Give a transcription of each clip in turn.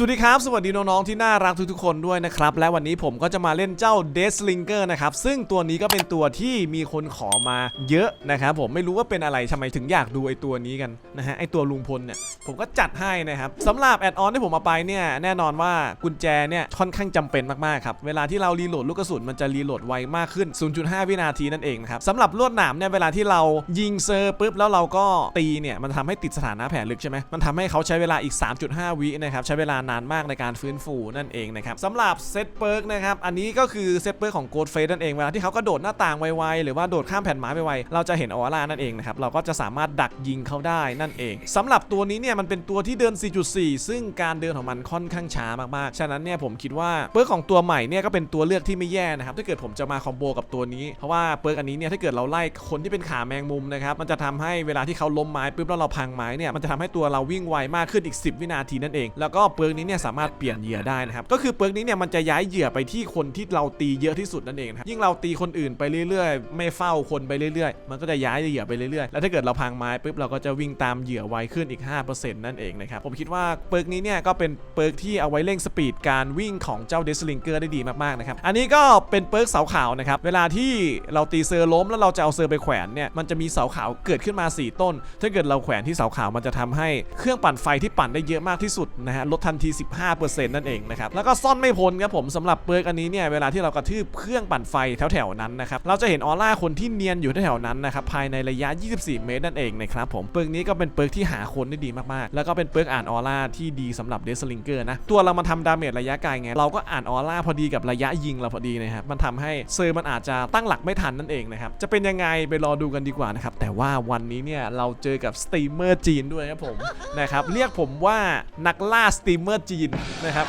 สวัสดีครับ สวัสดีน้องๆที่น่ารักทุกๆคนด้วยนะครับ และวันนี้ผมก็จะมาเล่นเจ้า d e s l i n g e r นะครับ ซึ่งตัวนี้ก็เป็นตัวที่มีคนขอมาเยอะนะครับผมไม่รู้ว่าเป็นอะไรทำไมถึงอยากดูไอตัวนี้กันนะฮะไอตัวลุงพลเนี่ยผมก็จัดให้นะครับสำหรับแอดออนที่ผมมาไปเนี่ยแน่นอนว่ากุญแจเนี่ยค่อนข้างจำเป็นมากๆครับเวลาที่เรารีโหลดลูกกระสุนมันจะรีโหลดไวมากขึ้น 0.5 วินาทีนั่นเองนะครับสำหรับลวดหนามเนี่ยเวลาที่เรายิงเซอร์ปุ๊บแล้วเราก็ตีเนี่ยมันทำให้ติดสถานะแผลลึกใช่ไหมมันทำให้เขาใช้เวลาอีก 3.5 วินะครับใช้เวลานานมากในการฟื้นฟูนั่นเองนะครับสำหรับเซตเปิร์กนะครับอันนี้ก็คือเซตเปิร์กของโกดเฟสนั่นเองเวลาที่เขากระโดดหน้าต่างไวๆหรือว่าโดดข้ามแผ่นไม้ไปไวเราจะเห็นออร่านั่นเองนะครับเราก็จะสามารถดักยิงเขาได้นั่นเองสำหรับตัวนี้เนี่ยมันเป็นตัวที่เดิน 4.4 ซึ่งการเดินของมันค่อนข้างช้ามากๆ ฉะนั้นเนี่ยผมคิดว่าเปิร์กของตัวใหม่เนี่ยก็เป็นตัวเลือกที่ไม่แย่นะครับถ้าเกิดผมจะมาคอมโบกับตัวนี้เพราะว่าเปิร์กอันนี้เนี่ยถ้าเกิดเราไล่คนที่เป็นขาแมงมุมนะครับมันจะทำให้เวลาที่เขาล้มไม้ปุ๊บแล้วเราพังไม้เนี่ยมันจะทำให้ตัวเราวิ่งไวมากขึ้นอีก 10 วินาทีนั่นเอง แล้วก็เปิร์กนี้เนี่ยสามารถเปลี่ยนเหยื่อได้นะครับก็คือเปิร์กนี้เนี่ยมันจะย้ายเหยื่อไปที่คนที่เราตีเยอะที่สุดนั่นเองนะครับยิ่งเราตีคนอื่นไปเรื่อยๆ ไม่เฝ้าคนไปเรื่อยๆ มันก็จะย้ายเหยื่อไปเรื่อยๆ แล้วถ้าเกิดเราพังไม้ปุ๊บเราก็จะวิ่งตามเหยื่อไวขึ้นอีก 5%นั่นเองนะครับผมคิดว่าเปิร์กนี้เนี่ยก็เป็นเปิร์กที่เอาไว้เร่งสปีดการวิ่งของเจ้าเดสลิงเกอร์ได้ดีมากๆนะครับอันนี้ก็เป็นเปิร์กเสาขาวนะครับเวลาที่เราตีเซอร์ล้มแล้วเราจะเอาเซอร์ไปแขวนเนี่ยมันจะมีเสาขาวเกิดขึ้นมา 4 ต้น ถ้าเกิดเราแขวนที่เสาขาวมันจะทำให้เครื่องปั่นไฟที่ปั่นได้เยอะมากที่สุดนะฮะลดทันที 15%นั่นเองนะครับแล้วก็ซ่อนไม่พ้นครับผมสำหรับเปิร์กอันนี้เนี่ยเวลาที่เรากระทืบเครื่องปั่นไฟแถวๆนั้นนะครับเราจะเห็นออร่าคนที่เนียนอยู่แถวๆนั้นนะครับภายในระยะ 24 เมตรนั่นเองนะครับผมเปิร์กนี้ก็เป็นเปิร์กที่หาคนได้ดีมากๆ แล้วก็เป็นเปิร์กอ่านออร่าที่ดีสำหรับเดสลิงเกอร์นะตัวเรามาทำดาเมจระยะไกลไงเราก็อ่านออร่าพอดีกับระยะยิงเราพอดีนะครับมันทำให้เซอร์มันอาจจะตั้งหลักไม่ทันนั่นเองนะครับจะเป็นยังไงไปรอดูกันดีกว่านะครับแต่ว่าวันนี้เนี่ยเราเจอกับสตรีมเมอร์จีนด้วยครับผมนะครับเรียกผมว่านักล่าสตรีมเมมอร์จีนนะครับ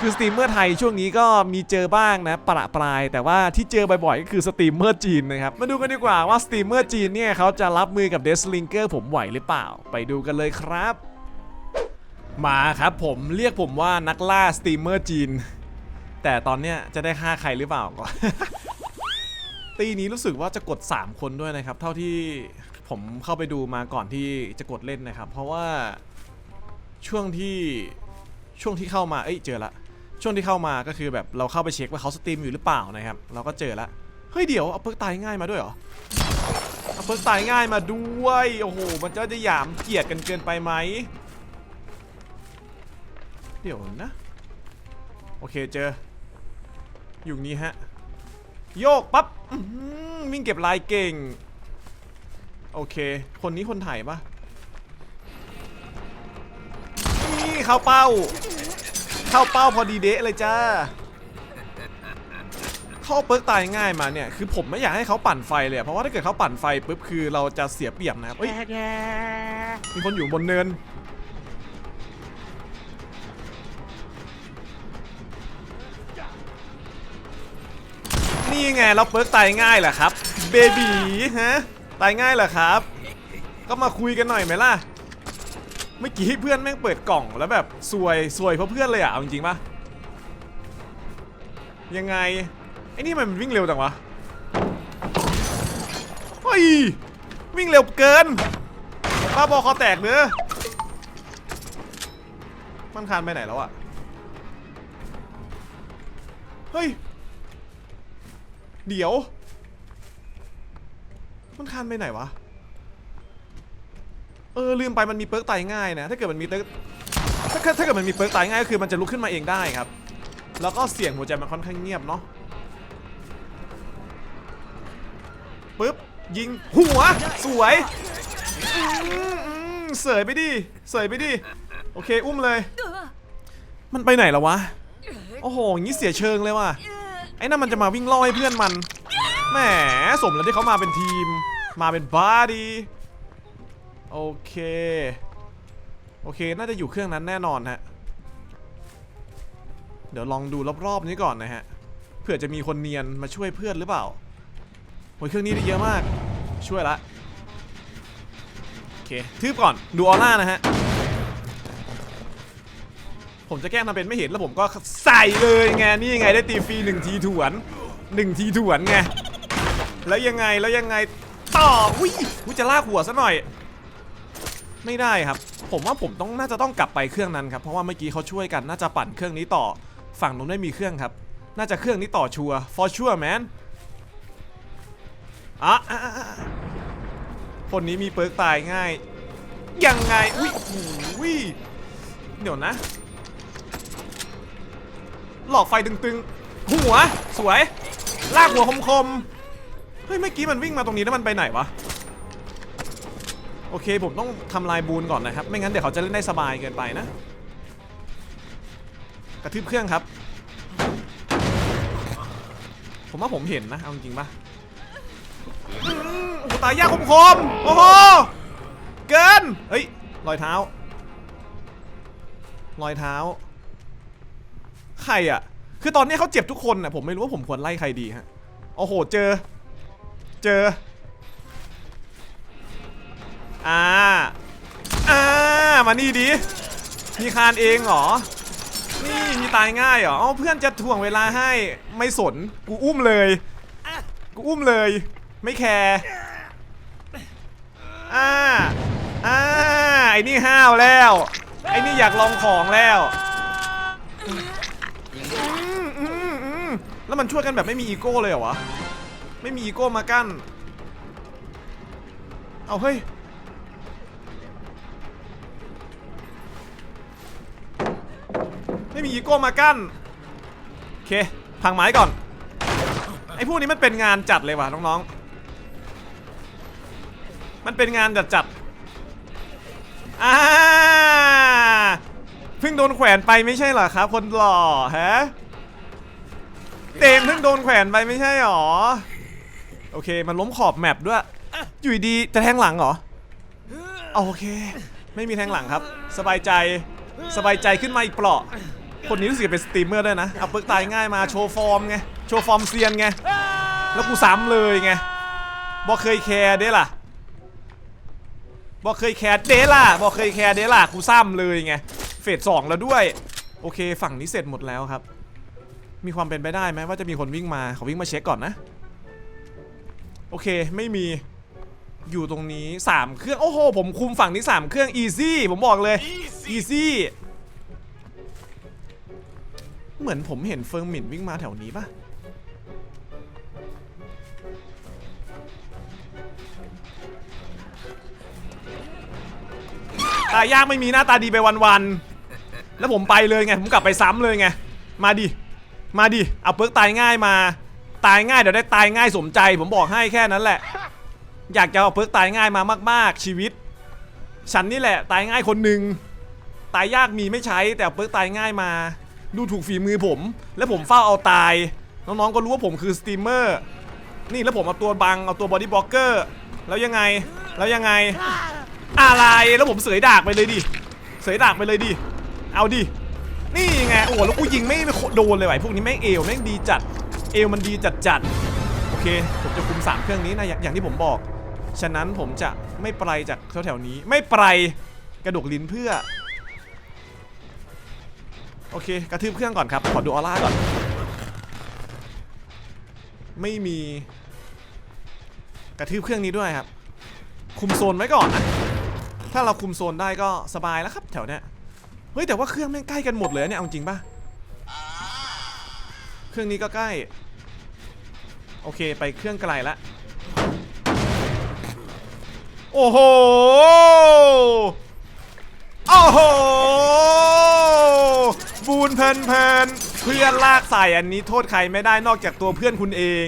คือสตรีมเมอร์ไทยช่วงนี้ก็มีเจอบ้างนะประปราย แต่ว่าที่เจอบ่อยๆก็คือสตรีมเมอร์จีนนะครับมาดูกันดีกว่าว่าสตรีมเมอร์จีนเนี่ยเขาจะรับมือกับเดสลิงเกอร์ผมไหวหรือเปล่า ไปดูกันเลยครับ มาครับผมเรียกผมว่านักล่าสตรีมเมอร์จีน แต่ตอนเนี้ยจะได้ฆ่าใครหรือเปล่าก่อนตีนี้รู้สึกว่าจะกด 3 คนด้วยนะครับ เท่าที่ผมเข้าไปดูมาก่อนที่จะกดเล่นนะครับ เพราะว่าช่วงที่ ช่วงที่เข้ามา เอ้ย เจอละ ช่วงที่เข้ามาก็คือแบบเราเข้าไปเช็คว่าเขาสตรีมอยู่หรือเปล่านะครับ เราก็เจอละ เฮ้ยเดี๋ยวเอาเพิร์กตายง่ายมาด้วยเหรอ เอาเพิร์กตายง่ายมาด้วย โอ้โห มันจะจะหยามเกียดกันเกินไปไหม เดี๋ยวนะ โอเคเจอ อยู่นี้ฮะ โยกปั๊บวิ่งเก็บลายเก่ง โอเค คนนี้คนไทยปะ เข้าเป้า เข้าเป้าพอดีเดะเลยจ้าเข้าเปิร์กตายง่ายมาเนี่ยคือผมไม่อยากให้เขาปั่นไฟเลยเพราะว่าถ้าเกิดเขาปั่นไฟปุ๊บคือเราจะเสียเปรียบนะครับเอ้ยมีคนอยู่บนเนินนี่ไงเราเปิร์กตายง่ายเหรอครับเบบีฮะตายง่ายเหรอครับ ก็มาคุยกันหน่อยไหมล่ะ เมื่อกี้เพื่อนแม่งเปิดกล่องแล้วแบบสวยสวยเพราะเพื่อนเลยอะเอาจริงๆปะยังไงไอ้นี่มันวิ่งเร็วจังวะเฮ้ยวิ่งเร็วเกินบ้าบอคอแตกเนื้อมันคานไปไหนแล้วอะเฮ้ยเดี๋ยว มันคานไปไหนวะ เออลืมไปมันมีเปิร์กตายง่ายนะถ้าเกิดมันมีเปิร์กถ้าเกิดถ้าเกิดมันมีเปิร์กตายง่ายก็คือมันจะลุกขึ้นมาเองได้ครับ แล้วก็เสียงหัวใจมันค่อนข้างเงียบเนาะปึ๊บยิงหัวสวยเสยไปดิเสยไปดิโอเคอุ้มเลย มันไปไหนแล้ววะโอ้โหอย่างนี้เสียเชิงเลยว่ะไอ้นั่นมันจะมาวิ่งล่อให้เพื่อนมันแหมสมแล้วที่เขามาเป็นทีม มาเป็นบาร์ดี โอเค โอเค น่าจะอยู่เครื่องนั้นแน่นอนฮะ เดี๋ยวลองดูรอบๆนี้ก่อนนะฮะ เผื่อจะมีคนเนียนมาช่วยเพื่อนหรือเปล่าโอ้ยเครื่องนี้ได้เยอะมาก ช่วยละ โอเค ทืบก่อน ดูออร่านะฮะ ผมจะแกล้งทำเป็นไม่เห็นแล้วผมก็ใส่เลยไง นี่ยังไงได้ตีฟรีหนึ่งทีถวนหนึ่งทีถวนไง แล้วยังไง แล้วยังไง ต่อ อุ้ยอุ้ยจะลากหัวซะหน่อย ไม่ได้ครับ ผมว่าผมต้องน่าจะต้องกลับไปเครื่องนั้นครับเพราะว่าเมื่อกี้เขาช่วยกันน่าจะปั่นเครื่องนี้ต่อ ฝั่งนู้นไม่มีเครื่องครับ น่าจะเครื่องนี้ต่อชัวร์ for sure man อะอะอะอะคนนี้มีเปิร์กตายง่าย ยังไงอุ้ยอุ้ยเดี๋ยวนะ หลอกไฟตึงๆ หัว สวย ลากหัวคมๆ เฮ้ยเมื่อกี้มันวิ่งมาตรงนี้แล้วมันไปไหนวะ โอเคผมต้องทำลายบูนก่อนนะครับ ไม่งั้นเดี๋ยวเขาจะเล่นได้สบายเกินไปนะ กระทืบเครื่องครับ ผมว่าผมเห็นนะ เอาจริงปะอืมโอ้ตายยากคมๆโอ้โห เกิน เฮ้ย รอยเท้า รอยเท้า ใครอะคือตอนนี้เขาเจ็บทุกคนน่ะผมไม่รู้ว่าผมควรไล่ใครดีฮะ โอ้โห เจอ เจอ อ่าอ่ามานี่ดิมีคานเองเหรอ นี่มีตายง่ายเหรอเอ้าเพื่อนจะถ่วงเวลาให้ไม่สน กูอุ้มเลย กูอุ้มเลย ไม่แคร์อ่าอ่าไอ้นี่ห้าวแล้ว ไอ้นี่อยากลองของแล้วแล้วมันช่วยกันแบบไม่มีอีโก้เลยเหรอวะ ไม่มีอีโก้มากั้น เอาเฮ้ย ไม่มีอีโก้มากั้นโอเคพังไม้ก่อนไอ้พวกนี้มันเป็นงานจัดเลยว่ะน้องๆ มันเป็นงานจัดจัดอ่าเพิ่งโดนแขวนไปไม่ใช่เหรอครับ คนหล่อฮะเต็มเพิ่งโดนแขวนไปไม่ใช่หรอ โอเคมันล้มขอบแมปด้วย อยู่ดีจะแทงหลังเหรอ โอเค ไม่มีแทงหลังครับ สบายใจสบายใจขึ้นมาอีกเปราะ คนนี้รู้สึกเป็นสตรีมเมอร์ด้วยนะ เอาเปิกตายง่ายมาโชว์ฟอร์มไง โชว์ฟอร์มเซียนไง แล้วกูซ้ำเลยไงบอกเคยแคร์เด้ล่ะบอกเคยแคร์เด้ล่ะบอกเคยแคร์เด้ล่ะกูซ้ำเลยไง เฟสสองแล้วด้วย โอเคฝั่งนี้เสร็จหมดแล้วครับ มีความเป็นไปได้ไหมว่าจะมีคนวิ่งมาเขาวิ่งมาเช็คก่อนนะ โอเคไม่มีอยู่ตรงนี้ 3 เครื่อง โอ้โห ผมคุมฝั่งนี้ 3 เครื่อง easy ผมบอกเลย easy เหมือนผมเห็นเฟิงหมินวิ่งมาแถวนี้ปะตายยากไม่มีหน้าตาดีไปวันๆ แล้วผมไปเลยไง ผมกลับไปซ้ำเลยไง มาดิ มาดิ เอาเปิร์กตายง่ายมา ตายง่ายเดี๋ยวได้ตายง่ายสมใจ ผมบอกให้แค่นั้นแหละ อยากจะเอาเพิร์กตายง่ายมามาก ๆ ชีวิต ฉันนี่แหละ ตายง่ายคนหนึ่ง ตายยากมีไม่ใช้แต่เเพิร์กตายง่ายมา ดูถูกฝีมือผม และผมเฝ้าเอาตาย น้องๆก็รู้ว่าผมคือสตรีมเมอร์ นี่แล้วผมเอาตัวบัง เอาตัวบอดี้บล็อกเกอร์ แล้วยังไง แล้วยังไง อะไร แล้วผมเสยดากไปเลยดิ เสยดากไปเลยดิ เอาดิ นี่ไง โอ้โหแล้วกูยิงไม่โดนเลยไอ้พวกนี้แม่งเอวแม่งดีจัด เอวมันดีจัดจัด โอเค ผมจะคุมสามเครื่องนี้นะ อย่างอย่างที่ผมบอก ฉะนั้นผมจะไม่ไปจากแถวๆนี้ ไม่ไปกระดกลิ้นเพื่อ โอเค กระทืบเครื่องก่อนครับ ขอดูออร่าก่อน ไม่มี กระทืบเครื่องนี้ด้วยครับ คุมโซนไว้ก่อนนะ ถ้าเราคุมโซนได้ก็สบายแล้วครับ แถวเนี้ย เฮ้ยแต่ว่าเครื่องแม่งใกล้กันหมดเลยเนี่ยเอาจริงปะเครื่องนี้ก็ใกล้ โอเคไปเครื่องไกลละโอ้โห โอ้โห เพลินเพลินเพื่อนลากใส่อันนี้โทษใครไม่ได้นอกจากตัวเพื่อนคุณเอง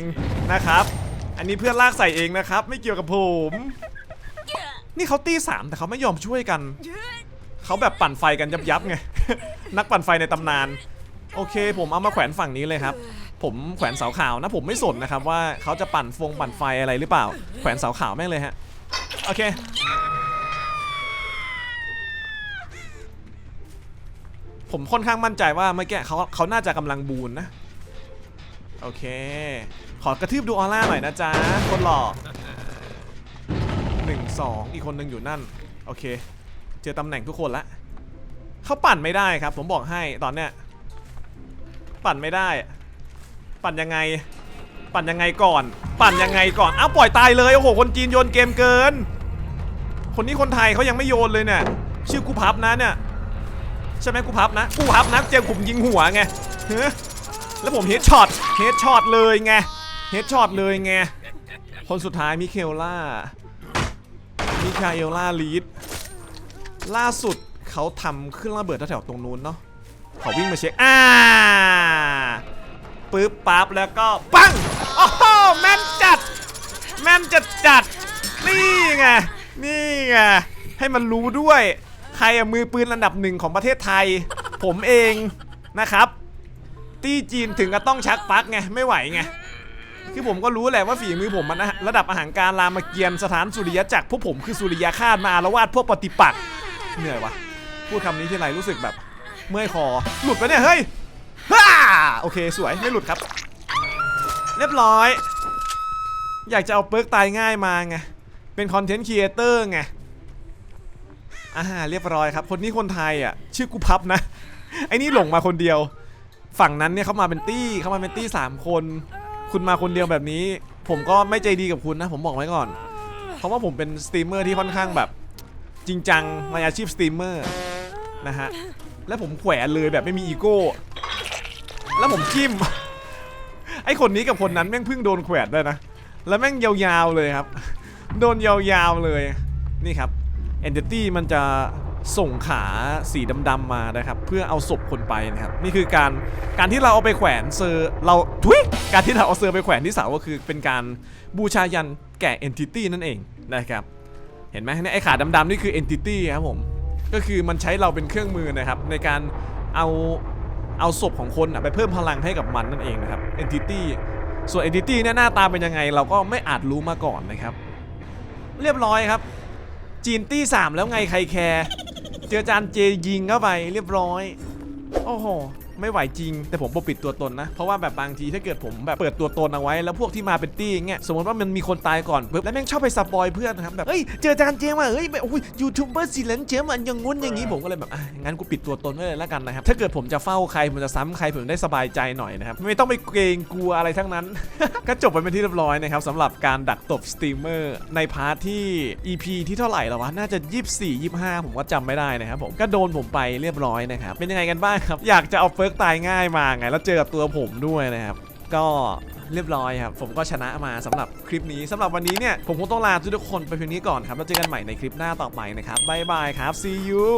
นะครับ อันนี้เพื่อนลากใส่เองนะครับ ไม่เกี่ยวกับผม นี่เขาตีสามแต่เขาไม่ยอมช่วยกันเขาแบบปั่นไฟกันยับยับไงนักปั่นไฟในตำนาน โอเค ผมเอามาแขวนฝั่งนี้เลยครับผมแขวนเสาขาวนะ ผมไม่สนนะครับว่าเขาจะปั่นฟงปั่นไฟอะไรหรือเปล่า แขวนเสาขาวแม่งเลยฮะ โอเค ผมค่อนข้างมั่นใจว่าเมื่อกี้เขาเขาน่าจะกำลังบูนนะ โอเค ขอกระทืบดูออร่าหน่อยนะจ๊ะคนหล่อหนึ่งสองอีกคนหนึ่งอยู่นั่น โอเค เจอตำแหน่งทุกคนละเขาปั่นไม่ได้ครับ ผมบอกให้ตอนเนี้ยปั่นไม่ได้ ปั่นยังไง ปั่นยังไงก่อน ปั่นยังไงก่อนอ้าวปล่อยตายเลยโอ้โหคนจีนโยนเกมเกิน คนนี้คนไทยเขายังไม่โยนเลยเนี่ยชื่อกูพับนะเนี่ย ใช่ไหมกูพับนะ กูพับนะเจอผมยิงหัวไงแล้วผมเฮดช็อตเฮดช็อตเลยไงเฮดช็อตเลยไงคนสุดท้ายมิเคลล่ามิคาเอลล่าลีดล่าสุดเขาทำเครื่องระเบิดแถวตรงนู้นเนาะขอวิ่งมาเช็คอ่าปึ๊บปั๊บแล้วก็ปังโอ้โหแม่นจัด แม่นจัดจัดนี่ไงนี่ไงให้มันรู้ด้วย ใครอะมือปืนอันดับหนึ่งของประเทศไทย ผมเองนะครับ ตี้จีนถึงก็ต้องชักปลั๊กไงไม่ไหวไงคือผมก็รู้แหละว่าฝีมือผมมันะระดับอาหารการรามเกียรติสถานสุริยจักรพวกผมคือสุริยคาตมาละวาดพวกปฏิปักษ์เหนื่อยวะพูดคำนี้ที่ไรรู้สึกแบบ เมื่อยคอหลุดไปะเนี่ยเฮ้ยฮ่าโอเคสวยไม่หลุดครับ เรียบร้อย อยากจะเอาเปิร์กตายง่ายมาไงเป็นคอนเทนต์ครีเอเตอร์ไง อ่าเรียบร้อยครับ คนนี้คนไทยอะ ชื่อกูพับนะ ไอ้นี่หลงมาคนเดียว ฝั่งนั้นเนี่ยเขามาเป็นตี้เขามาเป็นตี้สามคน คุณมาคนเดียวแบบนี้ ผมก็ไม่ใจดีกับคุณนะ ผมบอกไว้ก่อน เพราะว่าผมเป็นสตรีมเมอร์ที่ค่อนข้างแบบ จริงจังในอาชีพสตรีมเมอร์นะฮะ และผมแขวนเลยแบบไม่มีอีโก้ แล้วผมจิ้ม ไอคนนี้กับคนนั้นแม่งเพิ่งโดนแขวนด้วยนะ แล้วแม่งยาวๆเลยครับ โดนยาวๆเลย นี่ครับ Entity มันจะส่งขาสีดำๆมานะครับ เพื่อเอาศพคนไปนะครับ นี่คือการการที่เราเอาไปแขวนเซอร์เราทุยการที่เราเอาเซอร์ไปแขวนที่เสาก็คือเป็นการบูชายันแก่ Entity นั่นเองนะครับ เห็นไหมเนี่ยไอ้ขาดำๆนี่คือ Entity ครับผมก็คือมันใช้เราเป็นเครื่องมือนะครับ ในการเอาเอาศพของคนอะไปเพิ่มพลังให้กับมันนั่นเองนะครับ Entity ส่วน Entity เนี่ยหน้าตาเป็นยังไง เราก็ไม่อาจรู้มาก่อนนะครับ เรียบร้อยครับ จีนตี้สามแล้วไงใครแคร์เจอจานเจยิงเข้าไปเรียบร้อย โอ้โห ไม่ไหวจริง แต่ผมปกปิดตัวตนนะ เพราะว่าแบบบางทีถ้าเกิดผมแบบเปิดตัวตนเอาไว้ แล้วพวกที่มาเป็นตี้อย่างเงี้ยสมมติว่ามันมีคนตายก่อนปุ๊บแล้วแม่งชอบไปสปอยเพื่อนนะครับแบบเฮ้ยเจอจานเจมาเฮ้ยแบบโอ้ยยูทูบเบอร์สีเหลนเจมันอย่างงุ้นอย่างงี้ผมก็เลยแบบอะงั้นกูปิดตัวตนไว้เลยแล้วกันนะครับถ้าเกิดผมจะเฝ้าใครผมจะซ้ำใครผมได้สบายใจหน่อยนะครับไม่ต้องไปเกรงกลัวอะไรทั้งนั้น ก็จบไปเป็นที่เรียบร้อยนะครับสำหรับการดักตบสตรีมเมอร์ในพาร์ทที่ EP ที่เท่าไหร่แล้ววะน่าจะ 24 25 ผมก็จำไม่ได้นะครับผมก็โดนผมไปเรียบร้อยนะครับเป็นยังไงกันบ้างครับอยากจะเอาเฟิร์กตายง่ายมาไง แล้วเจอกับตัวผมด้วยนะครับ ก็เรียบร้อยครับ ผมก็ชนะมาสำหรับคลิปนี้สำหรับวันนี้เนี่ย ผมคงต้องลาทุกคนไปเพียงนี้ก่อนครับ แล้วเจอกันใหม่ในคลิปหน้าต่อไปนะครับบ๊ายบายครับ see you